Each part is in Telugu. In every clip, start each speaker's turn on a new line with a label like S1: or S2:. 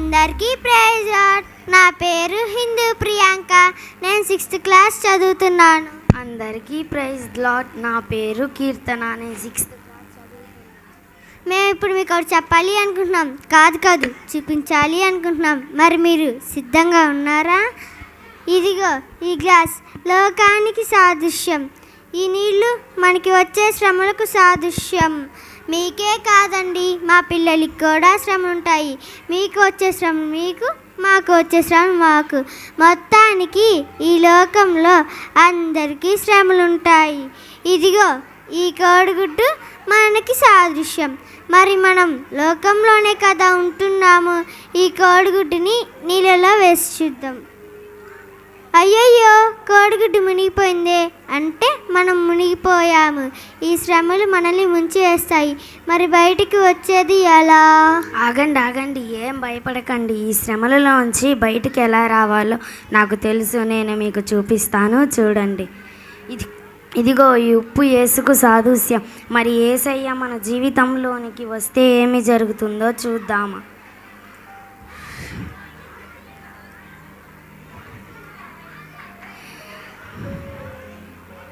S1: అందరికీ ప్రైజ్ నా పేరు హిందూ ప్రియాంక. నేను సిక్స్త్ క్లాస్ చదువుతున్నాను.
S2: అందరికీ ప్రైజ్ లాట్ నా పేరు కీర్తన. నేను సిక్స్త్
S1: మేము ఇప్పుడు మీకు ఒకటి చెప్పాలి అనుకుంటున్నాం. కాదు కాదు చూపించాలి అనుకుంటున్నాం. మరి మీరు సిద్ధంగా ఉన్నారా? ఇదిగో ఈ గ్లాస్ లోకానికి సాదృశ్యం. ఈ నీళ్ళు మనకి వచ్చే శ్రమలకు సాదృశ్యం. మీకే కాదండి మా పిల్లలకి కూడా శ్రమలు ఉంటాయి మీకు వచ్చే శ్రమ మీకు మాకు వచ్చే శ్రమ మాకు. మొత్తానికి ఈ లోకంలో అందరికీ శ్రమలు ఉంటాయి ఇదిగో ఈ కోడిగుడ్డు మనకి సాదృశ్యం. మరి మనం లోకంలోనే కదా ఉంటున్నాము? ఈ కోడిగుడ్డుని నీళ్ళలో వేసి చూద్దాం. అయ్యయ్యో కోడిగుడ్డు మునిగిపోయిందే అంటే మనం మునిగిపోయాము. ఈ శ్రమలు మనల్ని ముంచి వేస్తాయి మరి బయటికి వచ్చేది ఎలా?
S2: ఆగండి ఆగండి ఏం భయపడకండి. ఈ శ్రమలలోంచి బయటికి ఎలా రావాలో నాకు తెలుసు. నేను మీకు చూపిస్తాను చూడండి. ఇది ఇదిగో ఈ ఉప్పు ఏసుకు సాదృశ్యం. మరి ఏసయ్య మన జీవితంలోనికి వస్తే ఏమి జరుగుతుందో చూద్దామా?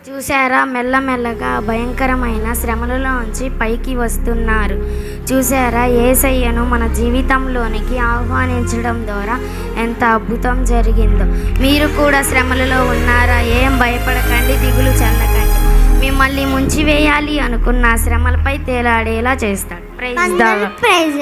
S2: చూసారా మెల్లమెల్లగా భయంకరమైన శ్రమలలోంచి పైకి వస్తున్నారు. చూసారా ఏసయ్యను మన జీవితంలోనికి ఆహ్వానించడం ద్వారా ఎంత అద్భుతం జరిగిందో. మీరు కూడా శ్రమలలో ఉన్నారా? ఏం భయపడకండి దిగులు చెందకండి. మిమ్మల్ని ముంచివేయాలి అనుకున్న శ్రమలపై తేలాడేలా చేస్తాడు. Praise
S1: praise